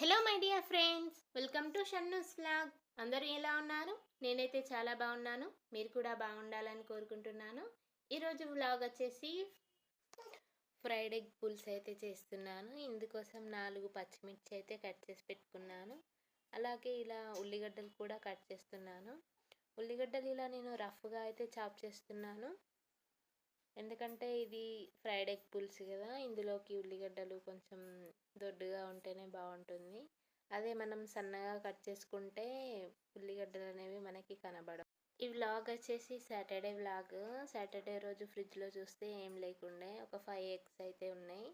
Hello my dear friends welcome to Shannu's vlog అందరూ ఎలా ఉన్నారు? నేనైతే చాలా బాగున్నాను. మీరు కూడా బాగుండాలని కోరుకుంటున్నాను. ఈరోజు వ్లాగ్ వచ్చేసి ఫ్రైడ్ ఎగ్ పులుసు అయితే చేస్తున్నాను. ఇందుకోసం నాలుగు పచ్చిమిర్చి అయితే కట్ చేసి పెట్టుకున్నాను. అలాగే ఇలా ఉల్లిగడ్డలు కూడా కట్ చేస్తున్నాను. ఉల్లిగడ్డలు ఇలా నేను రఫ్గా అయితే చాప్ చేస్తున్నాను. ఎందుకంటే ఇది ఫ్రైడ్ ఎగ్ పులుసు కదా ఇందులోకి ఉల్లిగడ్డలు కొంచెం దొడ్డుగా ఉంటేనే బాగుంటుంది. అదే మనం సన్నగా కట్ చేసుకుంటే ఉల్లిగడ్డలు అనేవి మనకి కనబడవు. ఈ వ్లాగ్ వచ్చేసి సాటర్డే వ్లాగ్. సాటర్డే రోజు ఫ్రిడ్జ్లో చూస్తే ఏం లేకుండే ఒక ఫైవ్ ఎగ్స్ అయితే ఉన్నాయి.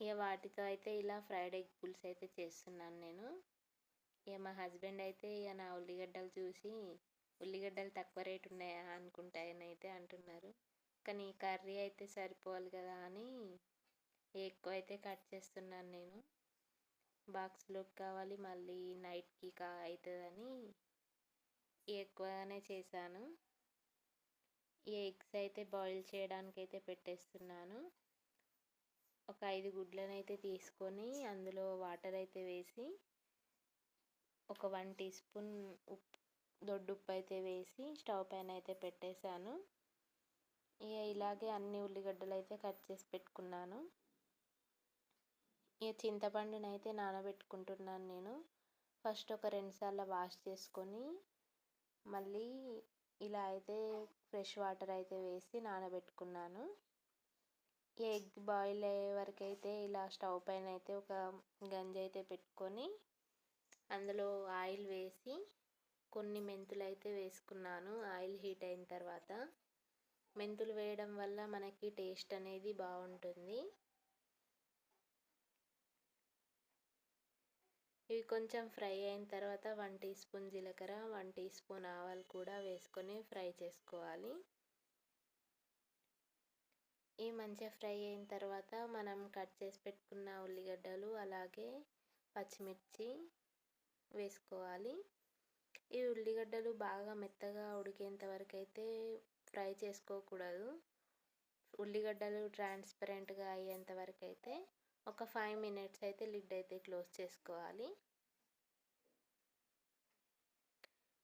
ఇక వాటితో అయితే ఇలా ఫ్రైడ్ ఎగ్ పులుసు అయితే చేస్తున్నాను నేను. ఇక మా హస్బెండ్ అయితే ఇక నా ఉల్లిగడ్డలు చూసి ఉల్లిగడ్డలు తక్కువ రేటు ఉన్నాయా అనుకుంటాయనైతే అంటున్నారు. కానీ కర్రీ అయితే సరిపోవాలి కదా అని ఎక్కువ అయితే కట్ చేస్తున్నాను నేను. బాక్స్లోకి కావాలి మళ్ళీ నైట్కి కా అవుతుందని ఎక్కువగానే చేశాను. ఈ ఎగ్స్ అయితే బాయిల్ చేయడానికి అయితే పెట్టేస్తున్నాను. ఒక ఐదు గుడ్లను అయితే తీసుకొని అందులో వాటర్ అయితే వేసి ఒక వన్ టీ స్పూన్ ఉప్పు దొడ్డు ఉప్పు అయితే వేసి స్టవ్ పైన అయితే పెట్టేశాను. ఇక ఇలాగే అన్ని ఉల్లిగడ్డలు అయితే కట్ చేసి పెట్టుకున్నాను. ఇక చింతపండుని అయితే నానబెట్టుకుంటున్నాను నేను. ఫస్ట్ ఒక రెండు సార్లు వాష్ చేసుకొని మళ్ళీ ఇలా అయితే ఫ్రెష్ వాటర్ అయితే వేసి నానబెట్టుకున్నాను. ఎగ్ బాయిల్ అయ్యే వరకు అయితే ఇలా స్టవ్ పైన అయితే ఒక గంజి అయితే పెట్టుకొని అందులో ఆయిల్ వేసి కొన్ని మెంతులు అయితే వేసుకున్నాను. ఆయిల్ హీట్ అయిన తర్వాత మెంతులు వేయడం వల్ల మనకి టేస్ట్ అనేది బాగుంటుంది. ఇవి కొంచెం ఫ్రై అయిన తర్వాత వన్ టీ స్పూన్ జీలకర్ర వన్ టీ స్పూన్ ఆవాలు కూడా వేసుకొని ఫ్రై చేసుకోవాలి. ఇవి మంచిగా ఫ్రై అయిన తర్వాత మనం కట్ చేసి పెట్టుకున్న ఉల్లిగడ్డలు అలాగే పచ్చిమిర్చి వేసుకోవాలి. ఈ ఉల్లిగడ్డలు బాగా మెత్తగా ఉడికేంత వరకు అయితే ఫ్రై చేసుకోకూడదు. ఉల్లిగడ్డలు ట్రాన్స్పరెంట్గా అయ్యేంత వరకు అయితే ఒక ఫైవ్ మినిట్స్ అయితే లిడ్ అయితే క్లోజ్ చేసుకోవాలి.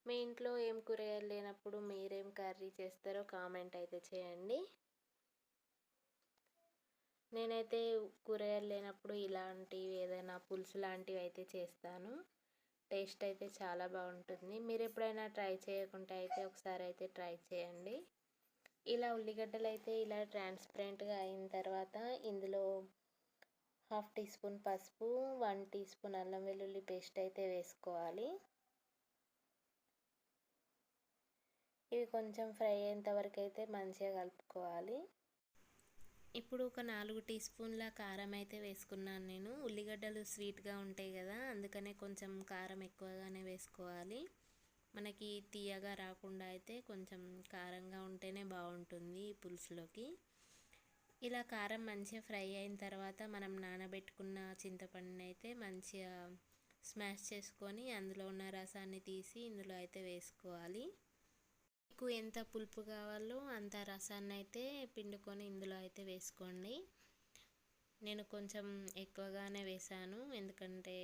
మీ ఇంట్లో ఏం కూరగాయలు లేనప్పుడు మీరేం కర్రీ చేస్తారో కామెంట్ అయితే చేయండి. నేనైతే కూరగాయలు లేనప్పుడు ఇలాంటివి ఏదైనా పులుసు లాంటివి అయితే చేస్తాను. టేస్ట్ అయితే చాలా బాగుంటుంది. మీరు ఎప్పుడైనా ట్రై చేయకుంటే అయితే ఒకసారి అయితే ట్రై చేయండి. ఇలా ఉల్లిగడ్డలు అయితే ఇలా ట్రాన్స్పరెంట్గా అయిన తర్వాత ఇందులో హాఫ్ టీ స్పూన్ పసుపు వన్ టీ స్పూన్ అల్లం వెల్లుల్లి పేస్ట్ అయితే వేసుకోవాలి. ఇవి కొంచెం ఫ్రై అయ్యేంత వరకు అయితే మంచిగా కలుపుకోవాలి. ఇప్పుడు ఒక నాలుగు టీ స్పూన్ల కారం అయితే వేసుకున్నాను నేను. ఉల్లిగడ్డలు స్వీట్గా ఉంటాయి కదా అందుకనే కొంచెం కారం ఎక్కువగానే వేసుకోవాలి. మనకి తీయగా రాకుండా అయితే కొంచెం కారంగా ఉంటేనే బాగుంటుంది ఈ పులుసులోకి. ఇలా కారం మంచిగా ఫ్రై అయిన తర్వాత మనం నానబెట్టుకున్న చింతపండుని అయితే మంచిగా స్మాష్ చేసుకొని అందులో ఉన్న రసాన్ని తీసి ఇందులో అయితే వేసుకోవాలి. మీకు ఎంత పులుపు కావాలో అంత రసాన్ని అయితే పిండుకొని ఇందులో అయితే వేసుకోండి. నేను కొంచెం ఎక్కువగానే వేసాను ఎందుకంటే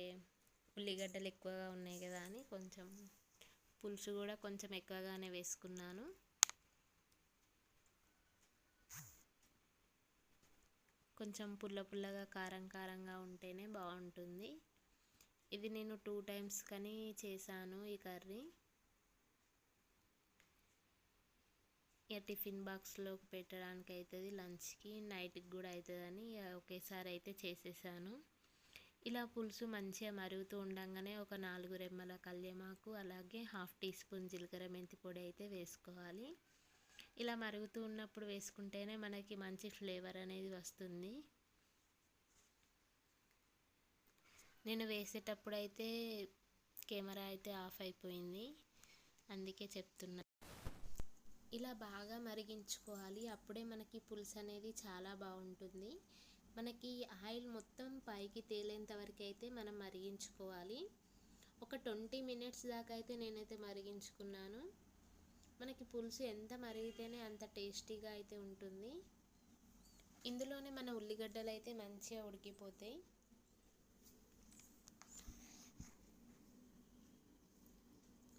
ఉల్లిగడ్డలు ఎక్కువగా ఉన్నాయి కదా అని కొంచెం పులుసు కూడా కొంచెం ఎక్కువగానే వేసుకున్నాను. కొంచెం పుల్ల పుల్లగా కారం కారంగా ఉంటేనే బాగుంటుంది. ఇది నేను టూ టైమ్స్ కానీ చేశాను ఈ కర్రీ. ఇక టిఫిన్ బాక్స్లోకి పెట్టడానికి అవుతుంది లంచ్కి నైట్కి కూడా అవుతుందని ఒకేసారి అయితే చేసేసాను. ఇలా పులుసు మంచిగా మరుగుతూ ఉండగానే ఒక నాలుగు రెమ్మల కల్యమాకు అలాగే హాఫ్ టీ స్పూన్ జీలకర్ర మెంతి పొడి అయితే వేసుకోవాలి. ఇలా మరుగుతూ ఉన్నప్పుడు వేసుకుంటేనే మనకి మంచి ఫ్లేవర్ అనేది వస్తుంది. నేను వేసేటప్పుడు అయితే కెమెరా అయితే ఆఫ్ అయిపోయింది. అందుకే చెప్తున్నా. ఇలా బాగా మరిగించుకోవాలి. అప్పుడే మనకి పులుసు అనేది చాలా బాగుంటుంది. మనకి ఆయిల్ మొత్తం పైకి తేలేంత వరకు అయితే మనం మరిగించుకోవాలి. ఒక ట్వంటీ మినిట్స్ దాకా అయితే నేనైతే మరిగించుకున్నాను. మనకి పులుసు ఎంత మరిగితేనే అంత టేస్టీగా అయితే ఉంటుంది. ఇందులోనే మన ఉల్లిగడ్డలు అయితే మంచిగా ఉడికిపోతాయి.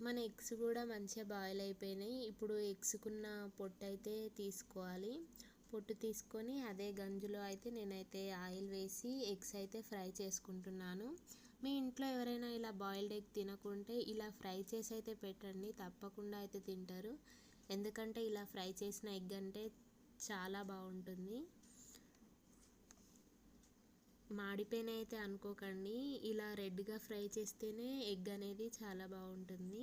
మన ఎగ్స్ కూడా మంచిగా బాయిల్ అయిపోయినాయి. ఇప్పుడు ఎగ్స్కున్న పొట్టు అయితే తీసుకోవాలి. పొట్టు తీసుకొని అదే గంజులో అయితే నేనైతే ఆయిల్ వేసి ఎగ్స్ అయితే ఫ్రై చేసుకుంటున్నాను. మీ ఇంట్లో ఎవరైనా ఇలా బాయిల్డ్ ఎగ్ తినకుంటే ఇలా ఫ్రై చేసి అయితే పెట్టండి. తప్పకుండా అయితే తింటారు. ఎందుకంటే ఇలా ఫ్రై చేసిన ఎగ్ అంటే చాలా బాగుంటుంది. మాడిపోయిన అయితే అనుకోకండి. ఇలా రెడ్గా ఫ్రై చేస్తేనే ఎగ్ అనేది చాలా బాగుంటుంది.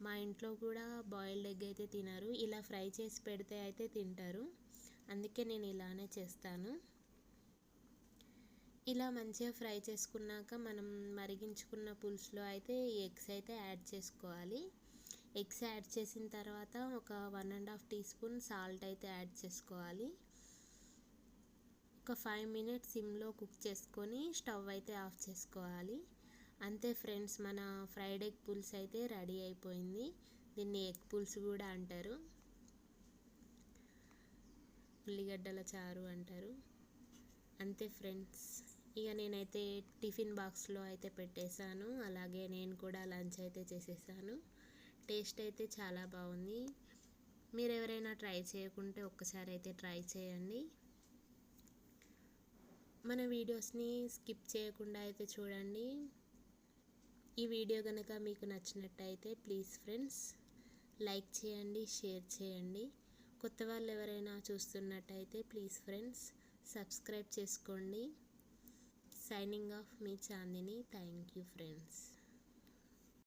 మా ఇంట్లో కూడా బాయిల్డ్ ఎగ్ అయితే తినరు. ఇలా ఫ్రై చేసి పెడితే అయితే తింటారు. అందుకే నేను ఇలానే చేస్తాను. ఇలా మంచిగా ఫ్రై చేసుకున్నాక మనం మరిగించుకున్న పులుసులో అయితే ఎగ్స్ అయితే యాడ్ చేసుకోవాలి. ఎగ్స్ యాడ్ చేసిన తర్వాత ఒక one and half teaspoon salt అయితే యాడ్ చేసుకోవాలి. ఒక ఫైవ్ మినిట్స్ సిమ్లో కుక్ చేసుకొని స్టవ్ అయితే ఆఫ్ చేసుకోవాలి. అంతే ఫ్రెండ్స్ మన ఫ్రైడ్ ఎగ్ పులుసు అయితే రెడీ అయిపోయింది. దీన్ని ఎగ్ పులుసు కూడా అంటారు. ఉల్లిగడ్డల చారు అంటారు. అంతే ఫ్రెండ్స్. ఇక నేనైతే టిఫిన్ బాక్స్లో అయితే పెట్టేశాను. అలాగే నేను కూడా లంచ్ అయితే చేసేసాను టేస్ట్ అయితే చాలా బాగుంది. మీరు ఎవరైనా ట్రై చేయకుంటే ఒక్కసారి అయితే ట్రై చేయండి. మన వీడియోస్ని స్కిప్ చేయకుండా అయితే చూడండి. ఈ వీడియో కనుక మీకు నచ్చినట్టయితే ప్లీజ్ ఫ్రెండ్స్ లైక్ చేయండి షేర్ చేయండి. కొత్త వాళ్ళు ఎవరైనా చూస్తున్నట్టయితే ప్లీజ్ ఫ్రెండ్స్ సబ్స్క్రైబ్ చేసుకోండి. సైనింగ్ ఆఫ్ మీ చాందిని. Thank you friends.